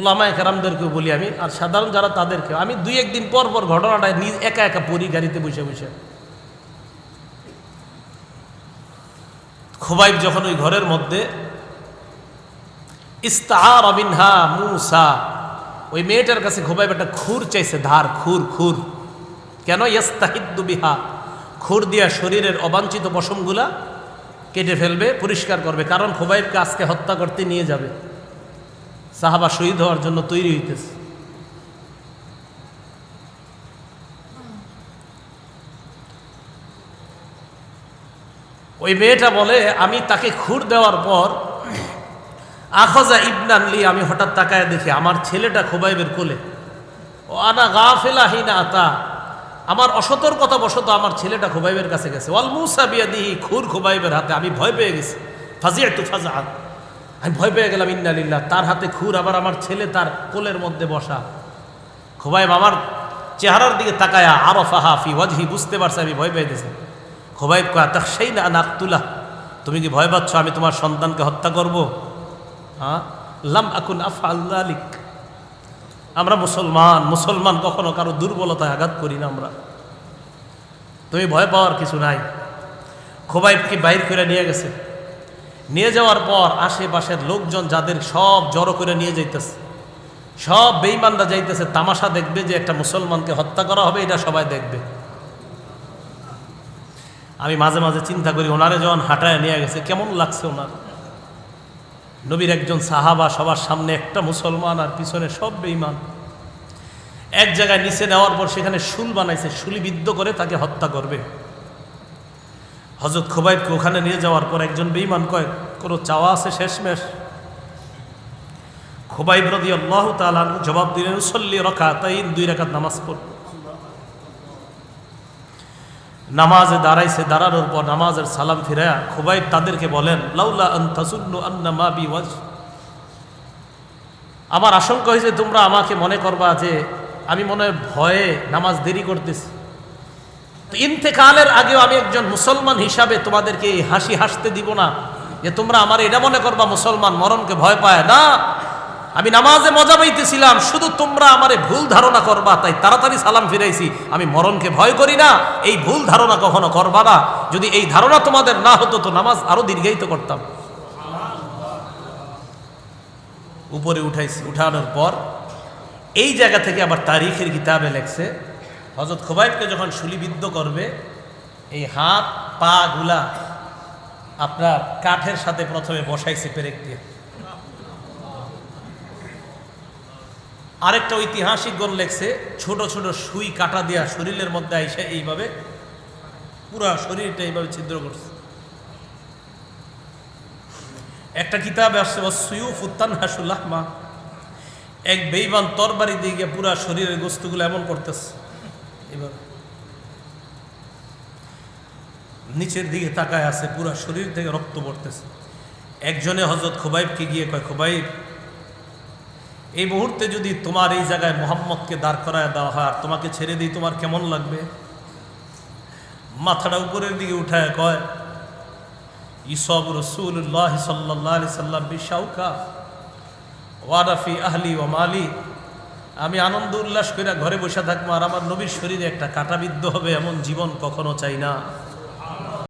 ওলামায় কারামদেরকেও বলি আমি, আর সাধারণ যারা তাদেরকে আমি দুই একদিন পর পর ঘটনাটা নিজ একা একা পড়ি গাড়িতে বসে বসে। খোবাইব যখন ওই ঘরের মধ্যে, ইস্তাহার অবিনহা মুসা, ওই মেয়েটার কাছে খোবাইব একটা খুর চাইছে, ধার, খুর খুর। কেন? ইয়াস্তাহিদ্দু বিহা। খুর দিয়া শরীরের অবাঞ্ছিত পশমগুলা কেটে ফেলবে, পরিষ্কার করবে। কারণ খোবাইবকে আজকে হত্যা করতে নিয়ে যাবে। সাহাবা শহীদ হওয়ার জন্য তৈরি হইতেছে। ওই মেয়েটা বলে, আমি তাকে খুর দেওয়ার পর আখজা ইবনানলি আমি হঠাৎ তাকায় দেখি আমার ছেলেটা খোবাইবের কোলে। ও আনা গা ফেলা হিনা আতা, আমার অসতর্কতা বশত আমার ছেলেটা খোবাইবের কাছে গেছে। ওয়াল মুসা বিয়া দিহি খুর খোবাইবের হাতে, আমি ভয় পেয়ে গেছি। ফাজিয়া একটু ফাজা আমি ভয় পেয়ে গেলাম, ইন্নালিল্লাহ। তার হাতে খুর, আবার আমার ছেলে তার কোলের মধ্যে বসা। খোবাইব, আমার চেহারার দিকে তাকায়া আরও ফাহা ফি ওয়াজহি, বুঝতে পারছে, আমি ভয় পেয়ে গেছি খোবাইব কয়া তা সেই না নাকতুলা তুমি কি ভয় পাচ্ছ, আমি তোমার সন্তানকে হত্যা করব? হ্যাঁ লাম আকুন আফা আল্লাহ আমরা মুসলমান মুসলমান কখনো কারও দুর্বলতায় আঘাত করি না আমরা। তুমি ভয় পাওয়ার কিছু নাই। খোবাইবকে বাইর করে নিয়ে গেছে? নিয়ে যাওয়ার পর আশেপাশের লোকজন যাদের সব জড়ো করে নিয়ে যাইতেছে, সব বেইমানরা যাইতেছে, তামাশা দেখবে যে একটা মুসলমানকে হত্যা করা হবে, এটা সবাই দেখবে। আমি মাঝে মাঝে চিন্তা করি, ওনারে যখন হাঁটায় নিয়ে গেছে, কেমন লাগছে ওনার? নবীর একজন সাহাবা, সবার সামনে একটা মুসলমান আর পিছনে সব বেইমান এক জায়গায় নিচে নেওয়ার পর সেখানে শুল বানাইছে, শুলিবিদ্ধ করে তাকে হত্যা করবে। হজরত খোবাইবকে ওখানে নিয়ে যাওয়ার পর একজন বেইমান কয়, কোনো চাওয়া আছে শেষমেশ? খোবাইব রদি আল্লাহ তালান জবাব দিলেন সল্লি রকা তাই দুই রাকাত নামাজ পড়। নামাজে দাঁড়াইছে, দাঁড়ানোর পর নামাজের সালাম ফিরায়া খোবাইব তাদেরকে বলেন, লাউলা আন্তাসুল্লু আন্না মা বি ওয়াজ আমার আশঙ্কা হয়েছে তোমরা আমাকে মনে করবা যে আমি মনে হয় ভয়ে নামাজ দেরি করতেছি। তো ইন্তেকালের আগেও আমি একজন মুসলমান হিসাবে তোমাদেরকে এই হাসি হাসতে দিব না যে তোমরা আমার এটা মনে করবা মুসলমান মরণকে ভয় পায় না। আমি নামাজে মজা পাইতেছিলাম, শুধু তোমরা আমারে ভুল ধারণা করবা, তাই তাড়াতাড়ি সালাম ফিরাইছি। আমি মরণকে ভয় করি না, এই ভুল ধারণা কখনো করবা না। যদি এই ধারণা তোমাদের না হতো, তো নামাজ আরও দীর্ঘায়িত করতাম। উপরে উঠাইছি, উঠানোর পর এই জায়গা থেকে আবার তারিখের কিতাবে লেখছে হজরত খোবাইবকে যখন শুলিবিদ্ধ করবে, এই হাত, পা গুলা আপনার কাঠের সাথে প্রথমে বসাইছে পেরেক দিয়ে। আরেকটা ঐতিহাসিক গণ লেখছে, ছোট ছোট সুই কাটা দেয়া শরীরের মধ্যে আইসা এইভাবে, পুরা শরীরটা এইভাবে ছিদ্র করছে। একটা কিতাবে আসছে সুয়ুফ উত্তান হাসুল্লাহমা এক বেইমান তরবারি দিয়ে গিয়ে পুরা শরীরের গোস্তগুলো এমন করতেছে। এভাবে নিচের দিকে তাকায় আছে, পুরা শরীর থেকে রক্ত পড়তেছে। একজনে হজরত খোবাইবকে গিয়ে কয়, খোবাইব, এই মুহূর্তে যদি তোমার এই জায়গায় মোহাম্মদকে দাঁড় করায় দেওয়া হয় আর তোমাকে ছেড়ে দিই, তোমার কেমন লাগবে? মাথাটা উপরের দিকে উঠায়, কয়, ইসব রসুল্লাহ সাল্লাহ সাল্লাম বিশাউকা ওয়ারাফি আহলি ও মালি আমি আনন্দ উল্লাস করে ঘরে বসে থাকব আর আমার নবীর শরীরে একটা কাটাবিদ্ধ হবে এমন জীবন কখনো চাই না।